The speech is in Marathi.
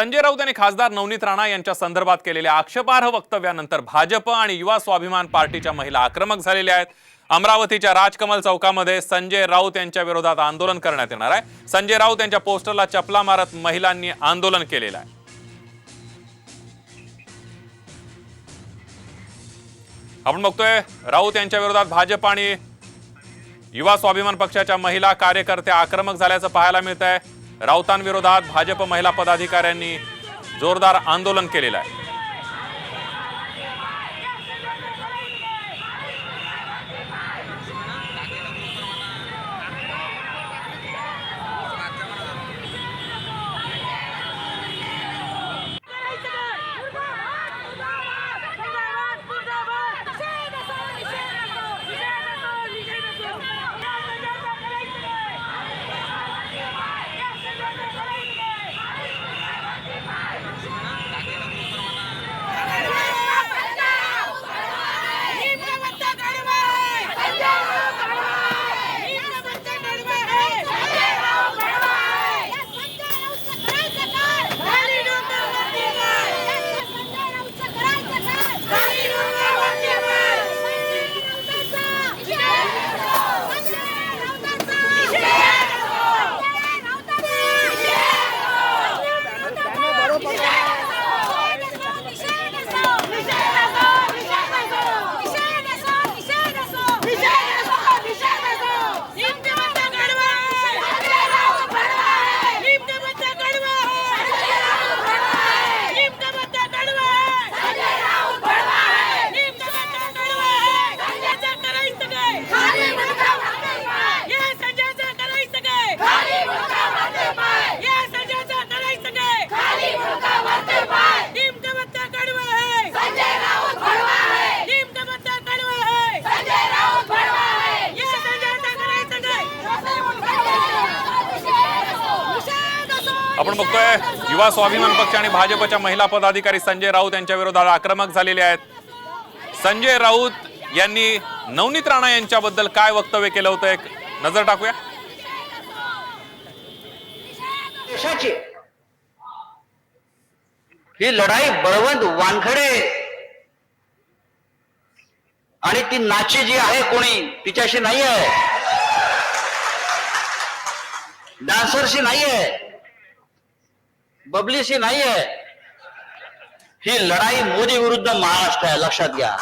संजय राऊत यांनी खासदार नवनीत राणा यांच्या संदर्भात केलेल्या आक्षेपार्ह वक्तव्यानंतर भाजप आणि युवा स्वाभिमान पार्टीच्या महिला आक्रमक झालेल्या आहेत. अमरावतीच्या राजकमल चौकामध्ये संजय राऊत यांच्या विरोधात आंदोलन करण्यात येणार आहे. संजय राऊत यांच्या पोस्टरला चपला मारत महिलांनी आंदोलन केलेलं आहे. आपण बघतोय राऊत यांच्या विरोधात भाजप आणि युवा स्वाभिमान पक्षाच्या महिला कार्यकर्त्या आक्रमक झाल्याचं पाहायला मिळत आहे राऊतांविरोधात भाजप महिला पदाधिकाऱ्यांनी जोरदार आंदोलन केलेलं आहे. आपण बघतोय युवा स्वाभिमान पक्ष आणि भाजपच्या महिला पदाधिकारी संजय राऊत यांच्या विरोधात आक्रमक झालेले आहेत. संजय राऊत यांनी नवनीत राणा यांच्याबद्दल काय वक्तव्य केलं होतं? एक नजर टाकूया. देशाची ही लढाई बळवंत वानखडे आणि ती नाची जी आहे कोणी तिच्याशी नाही आहे डान्सरशी नाही आहे बबलीशी नाहीये ही। लढाई मोदी विरुद्ध महाराष्ट्र आहे लक्षात घ्या।